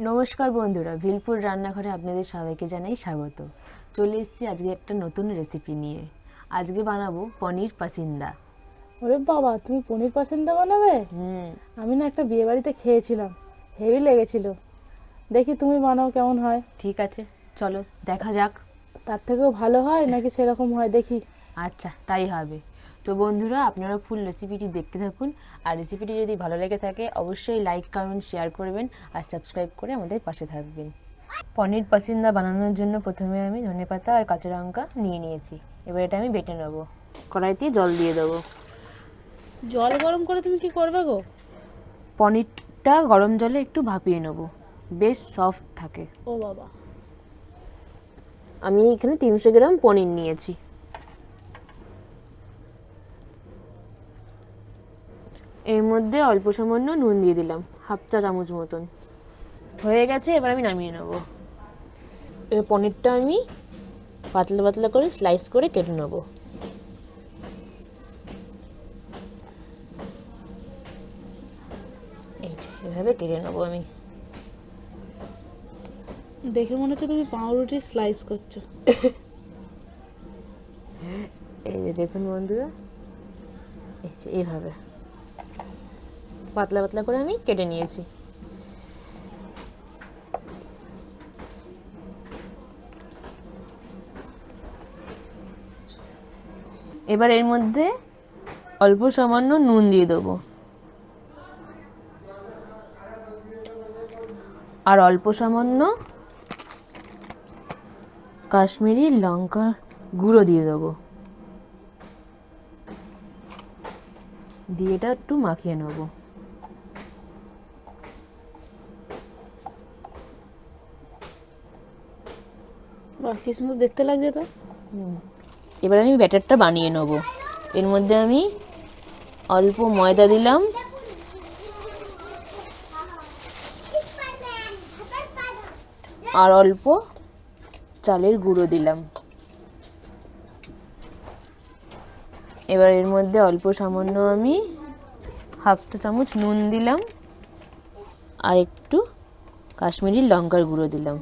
নমস্কার বন্ধুরা ভিলপুর রান্নাঘরে আপনাদের সবাইকে জানাই স্বাগত। চলে এসেছি আজকে একটা নতুন রেসিপি নিয়ে। আজকে বানাবো পনির পাসিন্দা। ওরে বাবা তুমি পনির পছন্দ বানাবে? হুম। আমি না একটা বিয়ে বাড়িতে খেয়েছিলাম হেভি লেগেছিল। দেখি তুমি বানাও কেমন হয়। ঠিক আছে চলো দেখা যাক। তার থেকেও ভালো হয় নাকি সেরকম হয় দেখি। আচ্ছা তাই হবে। তো বন্ধুরা আপনারা ফুল রেসিপিটি দেখতে থাকুন। আর রেসিপিটি যদি ভালো লেগে থাকে অবশ্যই লাইক কমেন্ট শেয়ার করবেন আর সাবস্ক্রাইব করে আমাদের পাশে থাকবেন। পনির পাসিন্দা বানানোর জন্য প্রথমে আমি ধনেপাতা আর কাঁচা লঙ্কা নিয়ে নিয়েছি। এবার এটা আমি বেটে নেব। কড়াইতে জল দিয়ে দেবো। জল গরম করে তুমি কি করবে গো? পনিরটা গরম জলে একটু ভাপিয়ে নেব। বেশ সফট থাকে। ও বাবা। আমি এখানে তিনশো গ্রাম পনির নিয়েছি। এর মধ্যে অল্প সামান্য নুন দিয়ে দিলাম হাফ চা চামচ মতন। হয়ে গেছে এবার আমি নামিয়ে নেব। এবার পনিরটা আমি পাতলা পাতলা করে স্লাইস করে কেটে নেব। এই যে এভাবে কেটে নেব আমি। দেখে মনে হচ্ছে তুমি পাউরুটি স্লাইস করছ। এই যে দেখুন বন্ধুরা। এই যে এইভাবে পাতলা পাতলা করে আমি কেটে নিয়েছি। এবার এর মধ্যে অল্প সামান্য নুন দিয়ে দেবো। আর অল্প সামান্য কাশ্মীরি লঙ্কা গুঁড়ো দিয়ে দেবো। দিয়ে এটা একটু মাখিয়ে নেব। কি সুন্দর দেখতে লাগছে তো এবার আমি ব্যাটারটা বানিয়ে নেব। এর মধ্যে আমি অল্প ময়দা দিলাম। আর অল্প চালের গুঁড়ো দিলাম। এবার এর মধ্যে অল্প সামান্য আমি হাফ চামচ নুন দিলাম। আর একটু কাশ্মীরি লঙ্কার গুঁড়ো দিলাম।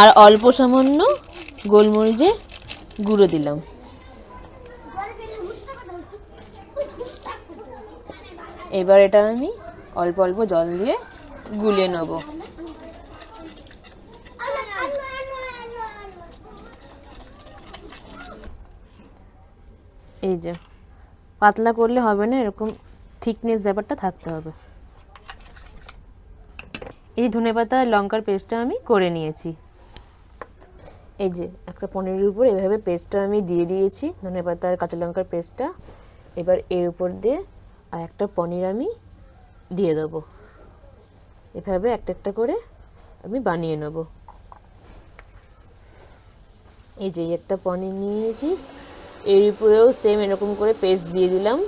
আর অল্প সামান্য গোলমরিচের গুঁড়ো দিলাম। এবার এটা আমি অল্প অল্প জল দিয়ে গুলিয়ে নেব। এই যে, পাতলা করলে হবে না, এরকম থিকনেস ব্যাপারটা থাকতে হবে। এই ধনেপাতা লঙ্কার পেস্টটা আমি করে নিয়েছি। এই যে, একটা পনিরের উপর এভাবে পেস্টটা আমি দিয়ে দিয়েছি ধনেপাতা আর কাঁচা লঙ্কার পেস্টটা এবার এর উপর দিয়ে আর একটা পনির আমি দিয়ে দেবো। এভাবে একটা একটা করে আমি বানিয়ে নেব। এই যে একটা পনির নিয়ে নিয়েছি। এর উপরেও সেম এরকম করে পেস্ট দিয়ে দিলাম।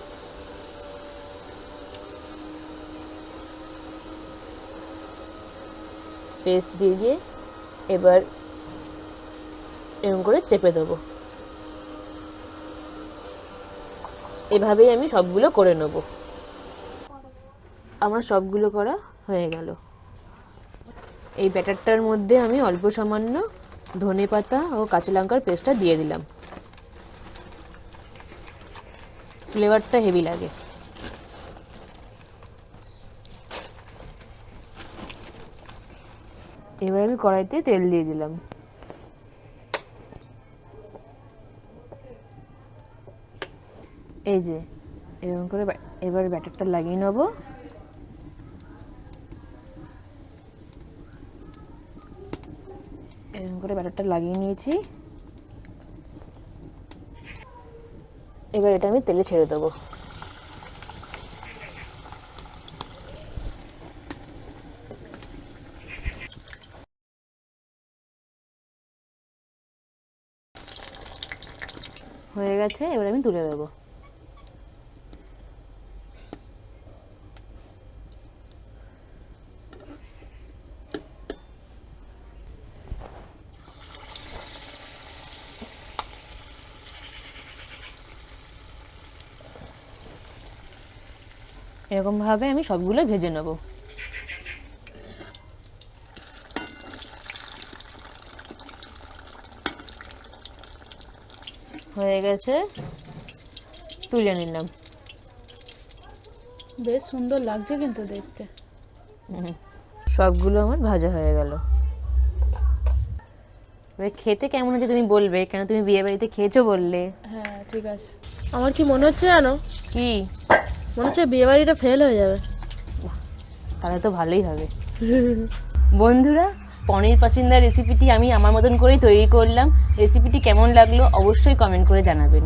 পেস্ট দিয়ে দিয়ে এবার এরকম করে চেপে দেবো। এভাবেই আমি সবগুলো করে নেব। আমার সবগুলো করা হয়ে গেল। এই ব্যাটারটার মধ্যে আমি অল্প সামান্য ধনে পাতা ও কাঁচা লঙ্কার পেস্টটা দিয়ে দিলাম। ফ্লেভারটা হেভি লাগে। এবার আমি কড়াইতে তেল দিয়ে দিলাম। এই যে, এরকম করে এবার ব্যাটারটা লাগিয়ে নেব। এরকম করে ব্যাটারটা লাগিয়ে নিয়েছি। এবার এটা আমি তেলে ছেড়ে দেবো। হয়ে গেছে, এবার আমি তুলে দেবো। এরকমভাবে আমি সবগুলো ভেজে নেব। হয়ে গেছে। তুলে নিলাম। বেশ সুন্দর লাগছে কিন্তু দেখতে। সবগুলো আমার ভাজা হয়ে গেল। এবার খেতে কেমন হচ্ছে তুমি বলবে? কেন তুমি বিয়ে বাড়িতে খেয়েছো বললে? হ্যাঁ ঠিক আছে। আমার কি মনে হচ্ছে জানো? কি? মনে হচ্ছে বিয়ে বাড়িটা ফেল হয়ে যাবে। তাহলে তো ভালোই হবে। বন্ধুরা, পনির পাসিন্দার রেসিপিটি আমি আমার মতন করেই তৈরি করলাম। রেসিপিটি কেমন লাগল অবশ্যই কমেন্ট করে জানাবেন।